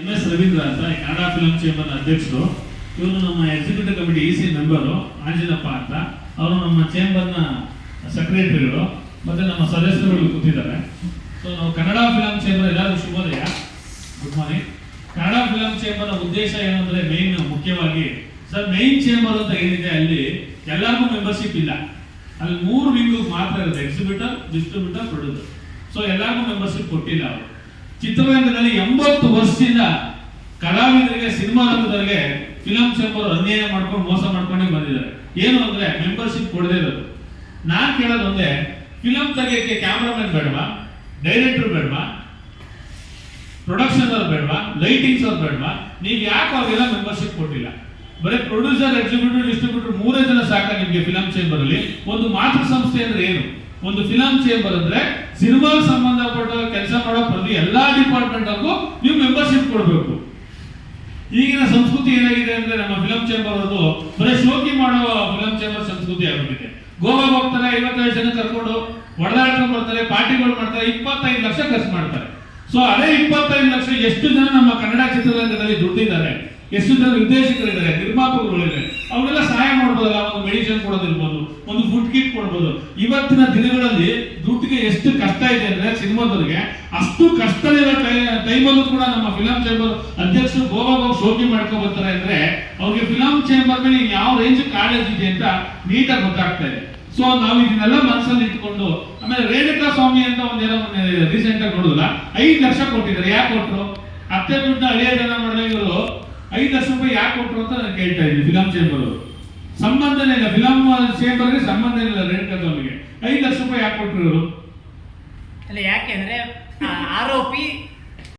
M S Ravindra ಅಂತ Kannada film chamber ಅಧ್ಯಕ್ಷರು. ಇವರು ನಮ್ಮ executive committee E C member Anjanappa ಅಂತ. ಅವರು ನಮ್ಮ ಚೇಂಬರ್ನ ಸೆಕ್ರೆಟರಿಗಳು ಮತ್ತೆ ನಮ್ಮ ಸದಸ್ಯರುಗಳು ಕೂತಿದ್ದಾರೆ. ಸೊ ನಾವು ಕನ್ನಡ ಫಿಲಂ ಚೇಂಬರ್ ಎಲ್ಲರಿಗೂ ಶುಭೋದಯ. ಗುಡ್ ಮಾರ್ನಿಂಗ್ ಕನ್ನಡ ಫಿಲಂ ಚೇಂಬರ್ನ ಉದ್ದೇಶ ಏನು ಅಂದ್ರೆ ಮೇನ್ ಮುಖ್ಯವಾಗಿ, ಸರ್ ಮೇನ್ ಚೇಂಬರ್ ಅಂತ ಏನಿದೆ ಅಲ್ಲಿ ಎಲ್ಲರಿಗೂ ಮೆಂಬರ್ಶಿಪ್ ಇಲ್ಲ. ಅಲ್ಲಿ ಮೂರು ವಿಂಗ್ ಮಾತ್ರ ಇರುತ್ತೆ ಎಕ್ಸಿಬ್ಯೂಟರ್ ಡಿಸ್ಟ್ರಿಬ್ಯೂಟರ್ ಪ್ರೊಡ್ಯೂಸರ್ ಸೊ ಎಲ್ಲರಿಗೂ ಮೆಂಬರ್ಶಿಪ್ ಕೊಟ್ಟಿಲ್ಲ ಅವರು. ಚಿತ್ರರಂಗದಲ್ಲಿ ಎಂಬತ್ತು ವರ್ಷದಿಂದ ಕಲಾವಿದರಿಗೆ, ಸಿನಿಮಾ ರಂಗದವರಿಗೆ ಫಿಲಂ ಚೇಂಬರ್ ಅನ್ಯಾಯ ಮಾಡ್ಕೊಂಡು ಮೋಸ ಮಾಡ್ಕೊಂಡೇ ಬಂದಿದ್ದಾರೆ. ಏನು ಅಂದ್ರೆ ಮೆಂಬರ್ಶಿಪ್ ಕೊಡದೇ ಇರೋದು. ನಾನ್ ಕೇಳೋದು ಒಂದೇ, ಫಿಲಂ ತೆಗಿಯಕ್ಕೆ ಕ್ಯಾಮ್ರಾಮನ್ ಬೇಡವಾ? ಡೈರೆಕ್ಟರ್ ಬೇಡವಾ? ಪ್ರೊಡಕ್ಷನ್ ಅವ್ರು ಬೇಡವಾ? ಲೈಟಿಂಗ್ಸ್ ಅವ್ರು ಬೇಡವಾ? ನೀವು ಯಾಕೆ ಅವ್ರಿಗೆಲ್ಲ ಮೆಂಬರ್ಶಿಪ್ ಕೊಟ್ಟಿಲ್ಲ. ಬರೀ ಪ್ರೊಡ್ಯೂಸರ್ ಎಕ್ಸಿಕ್ಯೂಟಿವ್ ಡಿಸ್ಟ್ರಿಬ್ಯೂಟರ್ ಮೂರೇ ಜನ ಸಾಕ ನಿಮಗೆ ಫಿಲಂ ಚೇಂಬರ್ ಅಲ್ಲಿ? ಒಂದು ಮಾತೃ ಸಂಸ್ಥೆ ಅಂದ್ರೆ ಏನು? ಒಂದು ಫಿಲಂ ಚೇಂಬರ್ ಅಂದ್ರೆ ಸಿನಿಮಾ ಸಂಬಂಧಪಟ್ಟ ಡಿಪಾರ್ಟ್ಮೆಂಟ್ ನೀವು ಮೆಂಬರ್ಶಿಪ್ ಕೊಡಬೇಕು. ಈಗಿನ ಸಂಸ್ಕೃತಿ ಏನಾಗಿದೆ ಅಂದ್ರೆ ನಮ್ಮ ಫಿಲಂ ಚೇಂಬರ್ ಅದು ಬರೀ ಶೋಕಿ ಮಾಡೋ ಫಿಲಂ ಚೇಂಬರ್ ಸಂಸ್ಕೃತಿ ಆಗಿದೆ. ಗೋವಾ ಹೋಗ್ತಾರೆ, ಐವತ್ತೈದು ಜನ ಕರ್ಕೊಂಡು ಹೊಡೆದಾಡ್ಕೊಂಡು ಮಾಡ್ತಾರೆ ಪಾರ್ಟಿಗಳು ಮಾಡ್ತಾರೆ, ಇಪ್ಪತ್ತೈದು ಲಕ್ಷ ಖರ್ಚು ಮಾಡ್ತಾರೆ. ಸೊ ಅದೇ ಇಪ್ಪತ್ತೈದು ಲಕ್ಷ ಎಷ್ಟು ಜನ ನಮ್ಮ ಕನ್ನಡ ಚಿತ್ರರಂಗದಲ್ಲಿ ದುಡ್ಡಿದ್ದಾರೆ ಎಷ್ಟು ಜನ ನಿರ್ದೇಶಕರಿದ್ದಾರೆ, ನಿರ್ಮಾಪಕರುಗಳಿದ್ದಾರೆ, ಅವರೆಲ್ಲ ಸಹಾಯ ಮಾಡ್ಬೋದಲ್ಲ, ಒಂದು ಮೆಡಿಸಿನ್ ಕೊಡೋದಿರ್ಬೋದು ಒಂದು ಫುಡ್ ಕಿಟ್ ಕೊಡ್ಬೋದು ಇವತ್ತಿನ ದಿನಗಳಲ್ಲಿ ದುಡ್ಡಿಗೆ ಎಷ್ಟು ಕಷ್ಟ ಇದೆ ಅಂದ್ರೆ ಸಿನಿಮಾದವ್ರಿಗೆ ಅಷ್ಟು ಕಷ್ಟದಿರೋ ಟೈಮಲ್ಲೂ ಕೂಡ ನಮ್ಮ ಫಿಲಂ ಚೇಂಬರ್ ಅಧ್ಯಕ್ಷರು ಗೋವಾ ಹೋಗಿ ಶೋಕಿ ಮಾಡ್ಕೊ ಬರ್ತಾರೆ ಅಂದ್ರೆ ಅವ್ರಿಗೆ ಫಿಲಂ ಚೇಂಬರ್ ಮೇಲೆ ಯಾವ ರೇಂಜ್ ಕಾಲೇಜ್ ಇದೆ ಅಂತ ನೀಟಾಗಿ ಗೊತ್ತಾಗ್ತಾ ಇದೆ. ಸೊ ನಾವು ಇದನ್ನೆಲ್ಲ ಮನಸ್ಸಲ್ಲಿ ಇಟ್ಕೊಂಡು, ಆಮೇಲೆ ರೇಣುಕಾ ಸ್ವಾಮಿ ಅಂತ ಒಂದೇನೋ ರೀಸೆಂಟ್ ಆಗಿ ನೋಡಿದ್ರಲ್ಲ ಐದು ಲಕ್ಷ ಕೊಟ್ಟಿದ್ದಾರೆ. ಯಾಕೆ ಕೊಟ್ಟರು ಅತ್ತೆ ದುಡ್ಡನ್ನ ಹಳೆಯ ಜನ ಮಾಡಿದಾಗ ಇವರು ಐದು ಲಕ್ಷ ರೂಪಾಯಿ ಯಾಕೆ ಕೊಟ್ಟರು ಅಂತ ನಾನು ಕೇಳ್ತಾ ಇದ್ದೀನಿ ಫಿಲಂ ಚೇಂಬರ್ ಅವರು. ಸಂಬಂಧನೇ ಇಲ್ಲ ಫಿಲಮ್ ಚೇಂಬರ್ಗೆ ಸಂಬಂಧ ಇಲ್ಲ ರೇಣುಕಾ ಸ್ವಾಮಿಗೆ ಐದು ಲಕ್ಷ ರೂಪಾಯಿ ಯಾಕೆ ಕೊಟ್ಟರು ಇವರು ಅಲ್ಲ ಯಾಕೆಂದ್ರೆ ಆರೋಪಿ